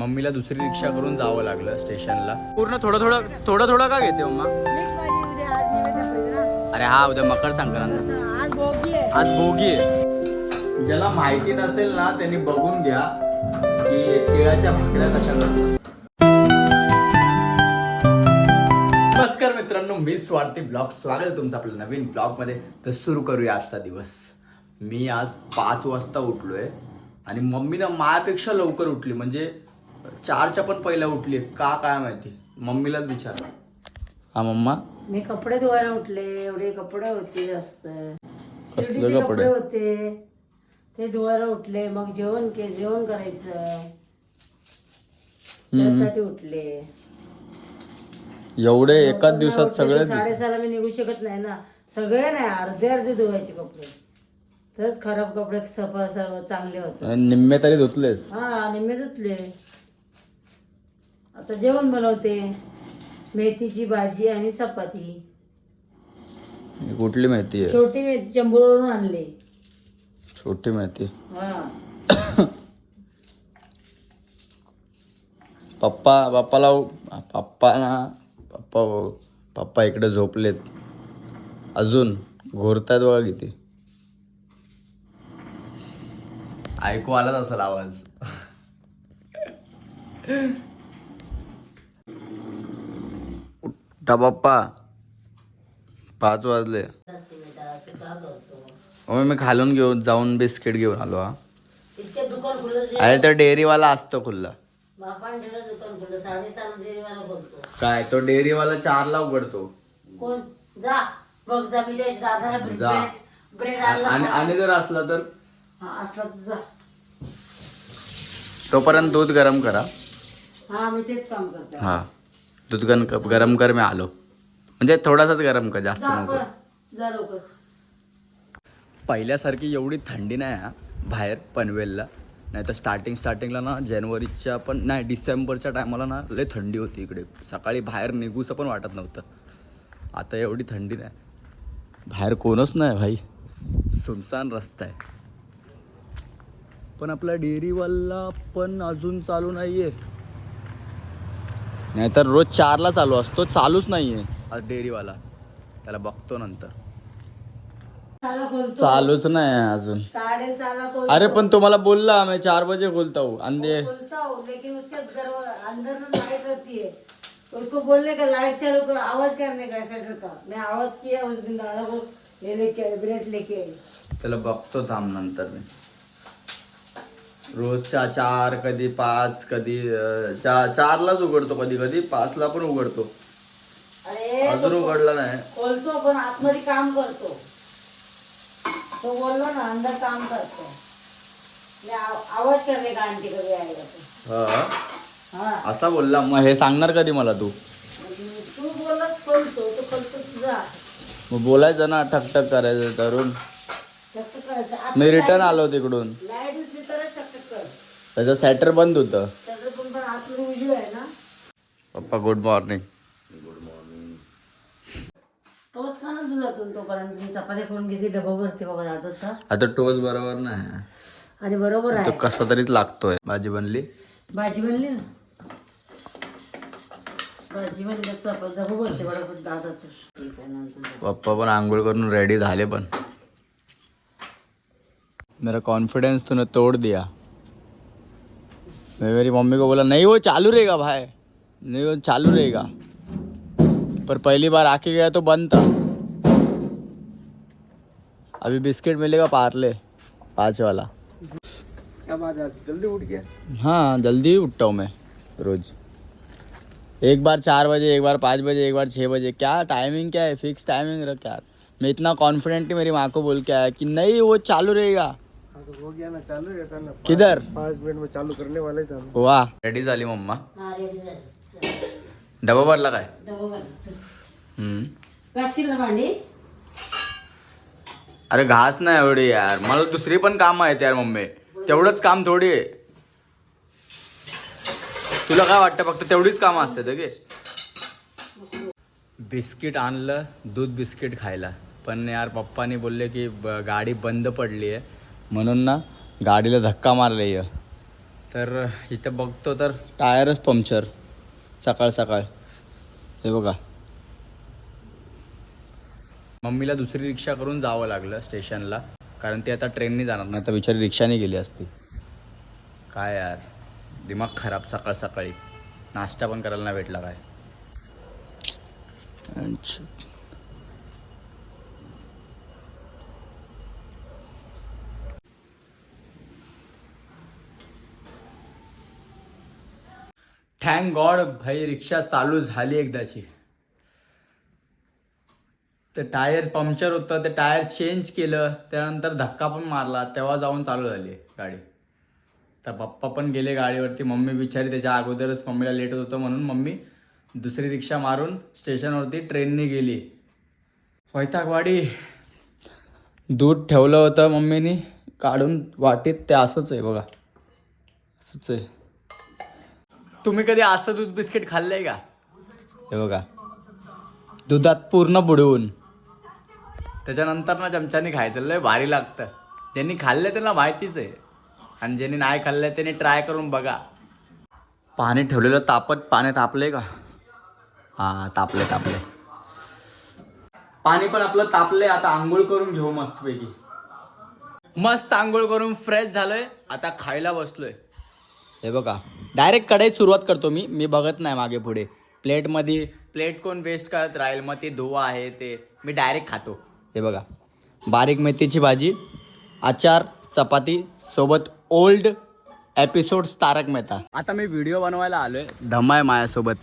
मम्मीला दुसरी रिक्षा करून जावं लागलं स्टेशनला. पूर्ण थोडं थोडं थोडं थोडं का घेते मम्मा? ना अरे हा उद्या मकर संक्रांत. आज भोगी आहे. आज भोगी आहे. ज्याला माहिती नसेल ना त्यांनी बघून घ्या की तिळाच्या भाकऱ्या कशा करतात. नमस्कार मित्रांनो मी स्वार्थी ब्लॉग. स्वागत आहे तुमचं आपल्या नवीन ब्लॉगमध्ये. तर सुरू करूया आजचा दिवस. मी आज पाच वाजता उठलोय आणि मम्मीनं मायापेक्षा लवकर उठली. म्हणजे चारच्या पण पहिला उठली का काय माहिती? मम्मीलाच विचार. हा मम्मा? मी कपडे धुवायला उठले एवढे कपडे होते जास्त. शिर्डीचे कपडे? कपडे? होते. ते धुवायला उठले मग जेवण के जेवण करायचं. त्यासाठी उठले. एवढे एकाच दिवसात सगळे साडेसहाला मी निघू शकत नाही ना. सगळे नाही अर्धे अर्धे धुवायचे कपडे. तरच खराब कपडे सफा सर्व चांगले होते. निम्मे तरी धुतलेस. हा निम्मे धुतले. आता जेवण बनवते मेथीची भाजी आणि चपाती. कुठली माहिती आहे? छोटी मेथी चंबूरवरून आणली. छोटी माहिती हा. पप्पा पप्पाला पप्पा ना पप्पा पप्पा इकडे झोपलेत. अजून घोरतायत बघा किती. ऐकू आलाच असेल आवाज. पप्पा पाच वाजले. मग मी खालून घेऊन जाऊन बिस्किट घेऊन आलो हा. अरे तो डेअरीवाला असतो खुल्ला काय तो डेअरीवाला चारला उघडतो. जा. मी आणि आणि जर असला तर? असला तर जा. तोपर्यंत दूध गरम करा. हा मी तेच काम करते. हा. दूध गन गरम कर मी आलो। म्हणजे थोडासाच गरम कर जास्त नको. पहिल्यासारखी एवढी थंडी नाही हा बाहेर पनवेलला. नाही तर स्टार्टिंग स्टार्टिंगला ना जानेवारीच्या पण नाही डिसेंबरच्या टायमाला ना लय थंडी होती इकडे. सकाळी बाहेर निघूसं पण वाटत नव्हतं. आता एवढी थंडी नाही. बाहेर कोणच नाही भाई. सुनसान रस्ता आहे. पण आपला डेअरीवाला पण अजून चालू नाही आहे नाहीतर रोज चारला चालू असतो. चालूच नाही आहे आज डेअरीवाला. त्याला बघतो नंतर. चालूच नाही अजून. अरे पण तुम्हाला बोलला मैं चार बजे खोलता हूँ अंधे. हूँ लेकिन उसके दरवा- अंदर में लाइट रहती है. तो उसको बोलने का लाइट चालू करो. आवाज करने का शटर का मैं आवाज किया उस दिन दादा को आए, ब्रेड लेके त्याला बघतो थांब नंतर मी. रोजच्या चार कधी पाच कधी चा चारलाच उघडतो कधी कधी पाचला पण उघडतो. अरे अजून उघडला नाही. खोलतो पण आतमध्ये काम करतो. तो बोललो ना अंदर काम करतो. मैं आवाज करने का आंटी आएगा तो? हा. हाँ. असा बोलला मग हे सांगणार कधी मला तू? तू बोललास खोलतो तो खोलतो तुझा. मग बोलायचं ना ठकठक करायचं तरुण. टकटक करायचं. आत मी रिटर्न आलो तिकडून लाइट दिसली तरच टकटक कर त्याचं सॅटर बंद होतं. पप्पा गुड मॉर्निंग टोस्ट खा ना दुधातून तोपर्यंत. मी चपात्या करून घेते डबा भरते बाबा दादाचा आता टोस बरोबर नाही. आणि बरोबर तो आहे. कसा तरीच लागतोय. भाजी बनली? भाजी बनली ना? भाजी बनली तर चपात डबा भरते बरोबर दादाचं ठीक आहे नंतर पप्पा पण आंघोळ करून रेडी झाले पण. मेरा कॉन्फिडेंस तूने तोड़ दिया. मैं मेरी मम्मी को बोला नहीं वो चालू रहेगा भाई। नहीं वो चालू रहेगा। पर पहली बार आके गया तो बंद था। अभी बिस्किट मिलेगा पार्ले पाँच वाला। क्या बात है जल्दी उठ गया? हाँ जल्दी ही उठता हूँ मैं रोज। एक बार चार बजे एक बार पाँच बजे एक बार छः बजे। क्या टाइमिंग क्या है? फिक्स टाइमिंग रख यार। मैं इतना कॉन्फिडेंटली मेरी माँ को बोल के आया कि नहीं वो चालू रहेगा। हाँ तो हो गया ना चालू रहता ना किधर? पाँच मिनट में चालू करने वाले थे हम। वा रेडी झाली मम्मा? हा रेडी झाली. डबा भरला काय? डबा भरला हम्म. भांडी? अरे घास नाही एवढी यार. मला दुसरी पण कामं आहेत यार मम्मी. तेवढंच काम थोडी आहे. तुला काय वाटतं? फक्त तेवढीच कामं असतात गे बिस्किट आणलं दूध बिस्किट खायला. पण यार पप्पानी बोलले की गाडी बंद पडली आहे म्हणून ना गाडीला धक्का मारले तर इथं बघतो तर टायरच पंक्चर. सकाळ सकाळ. हे बघा. मम्मीला दुसरी रिक्षा करून जावं लागलं स्टेशनला कारण ती आता ट्रेनने जाणार नाही. तर बिचारी रिक्षाने गेली असती. काय यार दिमाग खराब सकाळ सकाळी. नाश्ता पण करायला नाही भेटला काय? थँक गॉड भाई रिक्षा चालू झाली एकदाची. ते टायर पंक्चर होतं ते टायर चेंज केलं त्यानंतर धक्का पण मारला तेव्हा जाऊन चालू झाली गाडी. तर पप्पा पण गेले गाडीवरती मम्मी बिचारी त्याच्या अगोदरच मम्मीला लेट होत होतं म्हणून मम्मी दुसरी रिक्षा मारून स्टेशनवरती ट्रेनने गेली. वैतागवाडी. दूध ठेवलं होतं मम्मीनी काढून वाटीत ते असंच आहे बघा. असंच आहे. तुम्ही कधी असं दूध बिस्किट खाल्लंय का? हे बघा. दुधात पूर्ण बुडवून. त्याच्यानंतर ना चमच्याने खायचं. लय भारी लागतं. ज्यांनी खाल्लं त्यांना माहितीच आहे. आणि ज्यांनी नाही खाल्लं त्यांनी ट्राय करून बघा. पाणी ठेवलेलं तापत पाणी तापले का? हां तापले तापले पाणी पण आपलं तापले आता आंघोळ करून घेऊ मस्तपैकी. मस्त आंघोळ करून फ्रेश झालोय. आता खायला बसलोय. हे बघा. डायरेक्ट कढईत सुरुवात करतो मी. मी बघत नाही मागे पुढे. प्लेटमध्ये प्लेट कोण वेस्ट करत राहील मग ते धुवा आहे ते मी डायरेक्ट खातो. हे बघा. बारीक मेथीची भाजी आचार चपाती सोबत ओल्ड एपिसोड तारक मेहता. आता मी व्हिडिओ बनवायला आलोय. धमा आहे माझ्यासोबत.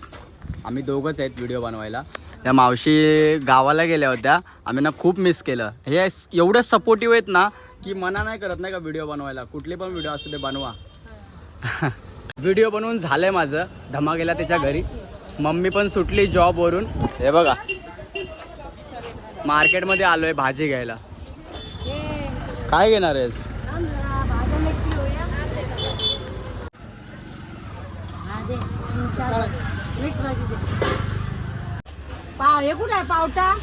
आम्ही दोघंच आहेत व्हिडिओ बनवायला. त्या मावशी गावाला गेल्या होत्या. आम्ही ना खूप मिस केलं. हे एवढं सपोर्टिव्ह आहेत ना की मना नाही करत नाही का व्हिडिओ बनवायला? कुठले पण व्हिडिओ असू दे बनवा. व्हिडिओ बनवून झालंय माझं. धमा गेला त्याच्या घरी. मम्मी पण सुटली जॉबवरून हे बघा. मार्केटमध्ये आलोय भाजी घ्यायला. काय घेणार आहेस? पाव हे कुठं आहे? पावटा?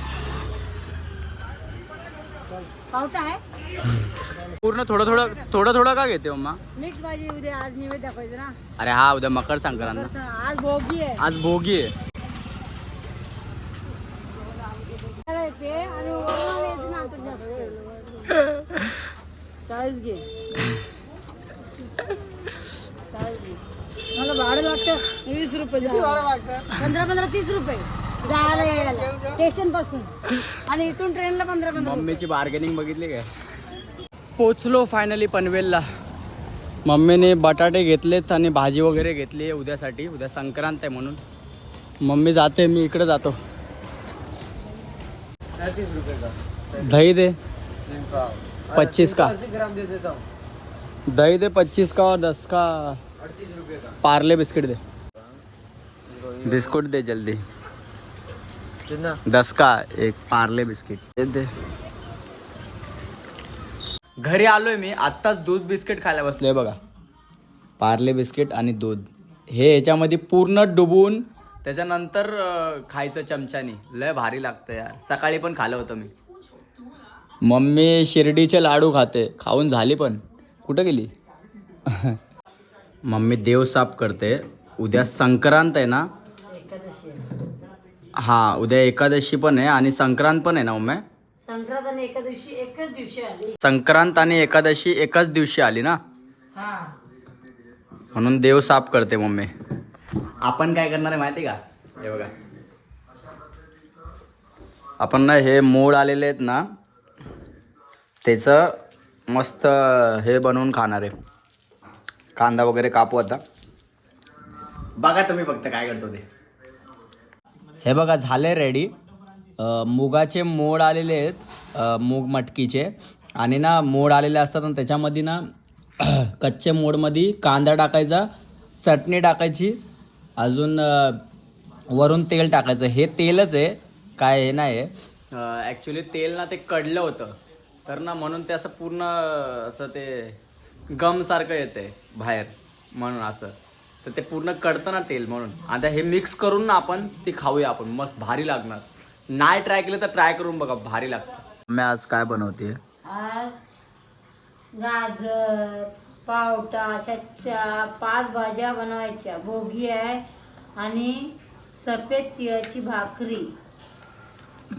पावटा आहे? पूर्ण थोडं थोडं थोडं थोडं का घेते मम्मा मिक्स भाजी उद्या आज निवेद दाखवायचं ना. अरे हा उद्या मकर संक्रांत आज भोगी आहे. आज भोगी आहे. ते आणि वरनं येते ना आमचं जास्त. चाळीस घे. चाळीस घे. मला भाडं लागतं वीस रुपये जायला. पंधरा पंधरा तीस रुपये जायला यायला. स्टेशनपासून. आणि इथून ट्रेनला पंधरा पंधरा रुपये. मम्मीची बार्गेनिंग बघितली काय? पोचलो फायनली पनवेलला. मम्मीने बटाटे घेतलेत आणि भाजी वगैरे घेतली आहे उद्यासाठी. उद्या संक्रांत आहे म्हणून. मम्मी जाते मी इकडे जातो. दही दे. पच्चीस का? दही दे पच्चीस का और दस का? पार्ले बिस्किट दे. बिस्कुट दे जल्दी. दस का एक पार्ले बिस्किट. दे दे. घरी आलोय मी आत्ताच दूध बिस्किट खायला बसलोय बघा. पार्ले बिस्किट आणि दूध. हे याच्यामध्ये पूर्ण डुबून त्याच्यानंतर अं, खायचं चमच्यानी. लय भारी लागतं यार. सकाळी पण खाल्लं होतं मी. मम्मी शिर्डीचे लाडू खाते. खाऊन झाली पण. कुठं गेली? मम्मी देव साफ करते. उद्या संक्रांत आहे ना? एकादशी आहे. हा उद्या एकादशी पण आहे आणि संक्रांत पण आहे ना मम्मी संक्रांत आणि एकादशी एकच दिवशी आली. संक्रांत आणि एकादशी एकाच दिवशी आली ना? हा. म्हणून देव साफ करते मम्मी. आपण काय करणार आहे माहिती का? हे बघा. आपण ना हे मोड आलेले आहेत ना त्याचं मस्त हे बनवून खाणार आहे. कांदा वगैरे कापू आता. बघा तुम्ही फक्त काय करतो ते. हे बघा झाले रेडी मुगाचे मोड आलेले आहेत मूग मटकीचे. आणि ना मोड आलेले असतात आणि त्याच्यामध्ये ना कच्चे मोडमध्ये कांदा टाकायचा चटणी टाकायची अजून वरून तेल टाकायचं. हे तेलच आहे काय हे नाही आहे. ॲक्च्युली तेल ना ते कडलं होतं. तर ना म्हणून ते असं पूर्ण असं ते गमसारखं येते बाहेर म्हणून असं. तर ते पूर्ण कडतं ना तेल म्हणून. आता हे मिक्स करून ना आपण ते खाऊया आपण. मस्त भारी लागणार. नाही ट्राय केलं तर ट्राय करून बघा भारी लागतं. मी आज काय बनवते? आज गाजर पावटा अशा चा पाच भाज्या बनवायच्या. भोगी आहे आणि सफेद तिळाची भाकरी.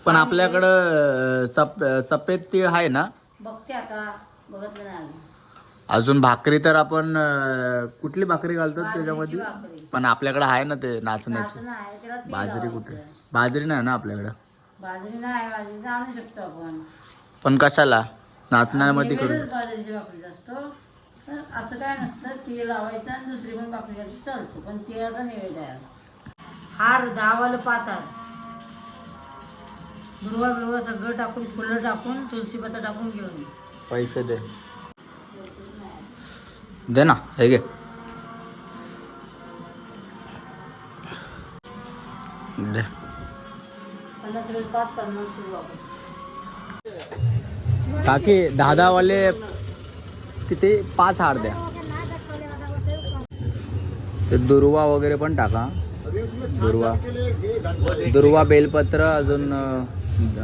पण आपल्याकडं सप सफेद तीळ आहे ना? बघते आता बघत नाही अजून. अजून भाकरी तर आपण कुठली भाकरी घालतो त्याच्यामध्ये. पण आपल्याकडे आहे ना ते नाचण्याची? नाचणं आहे त्याला तेल बाजरी लावायचं. कुठे बाजरी नाही ना आपल्याकडं? बाजरी नाही बाजरी आणू शकतो आपण. पण कशाला? नाचण्यामध्ये करू वेगळंच बाजरीची भाकरी असतो. तर असं काय नसतं तीळ लावायचं आणि दुसरी पण भाकरी घातली चालते. पण तिळाचा नैवेद्य आहे. हार दहावाला पाच हार दुर्वा बिरवा सगळं टाकून फुलं टाकून तुळशी पत्ता टाकून घेऊन ये. पैसे दे. दे ना हे घे. पन्नास रुपये पाच पन्नास रुपये वापस काकी दहा वाले किती? पाच हार द्या. ते दुर्वा वगैरे पण टाका. दुर्वा. दुर्वा बेलपत्र अजून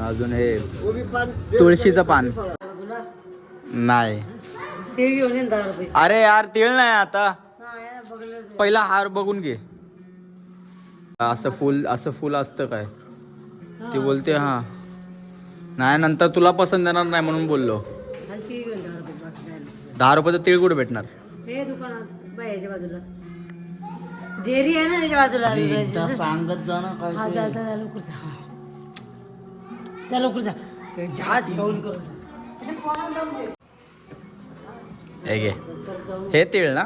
अजून हे तुळशीचं पान. नाही. तीळ घेऊन दहा अरे यार तिळ नाही आता. पहिला हार बघून घे. असं फुल असं फुल असतं काय? ती बोलते हा. नाही नंतर तुला पसंत येणार नाही म्हणून बोललो. दहा रुपये रुपयाचं तिळ कुठे भेटणार. हे दुकानात बायाच्या बाजूला. डेअरी आहे ना त्याच्या बाजूला. सांगत जा ना हा जा जा जा लवकर जा. हा. जा लवकर जा. ते जहाज घेऊन करून. हे घे. परत जाऊन हे तिळ ना.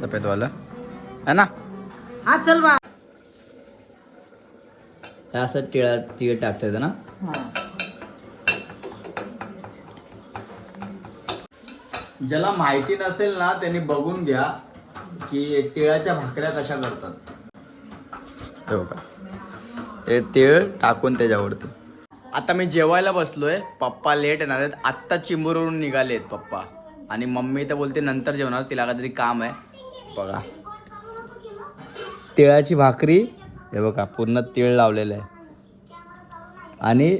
सफेदवालं. है ना? हा चल बा. हे असं तिळा तिळ टाकता येतं ना? ज्याला माहिती नसेल ना त्यांनी बघून घ्या की तिळाच्या भाकऱ्या कशा करतात. हे बघा. हे तिळ टाकून त्याच्यावरती. आता मी जेवायला बसलोय. पप्पा लेट येणार आहेत. आत्ता चिंबूरवरून निघालेत पप्पा. आणि मम्मी तर बोलते नंतर जेवणार. तिला काहीतरी काम आहे. बघा. तिळाची भाकरी हे बघा पूर्ण तीळ लावलेलं आहे. आणि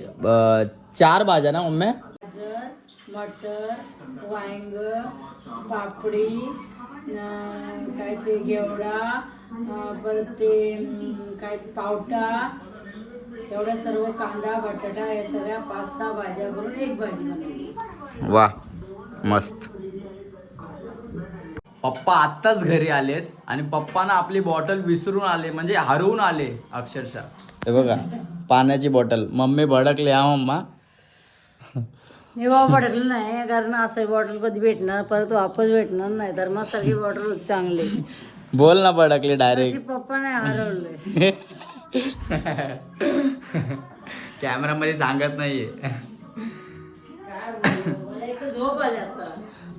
चार भाज्या ना मम्मी? गाजर मटर वांग पापडी काय ते घेवडा परत ते काय ते पावटा एवढं सर्व कांदा बटाटा हे सगळ्या पाच सहा भाज्या करून एक भाजी बनवली. वा मस्त. पप्पा आत्ताच घरी आलेत आणि पप्पाना आपली बॉटल विसरून आले म्हणजे हरवून आले अक्षरशः. हे बघा पाण्याची बॉटल. मम्मी भडकले हा मम्मा. मी बाबा भटकलं नाही कारण असं बॉटल कधी भेटणार परत वापस भेटणार नाही धर्मासारखी बॉटल चांगली. बोल ना भडकले डायरेक्ट पप्पा नाही हरवले. कॅमेरामध्ये सांगत नाहीये.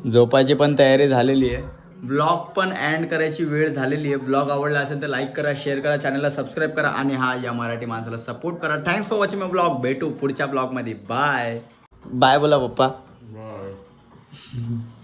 झोपायची पण तयारी झालेली आहे. ब्लॉग पण एंड करायची वेळ झालेली आहे. ब्लॉग आवडला असेल तर लाईक करा शेअर करा चॅनलला सबस्क्राईब करा आणि हा या मराठी माणसाला सपोर्ट करा. Thanks for watching my blog भेटू पुढच्या ब्लॉगमध्ये बाय बाय बोला पप्पा.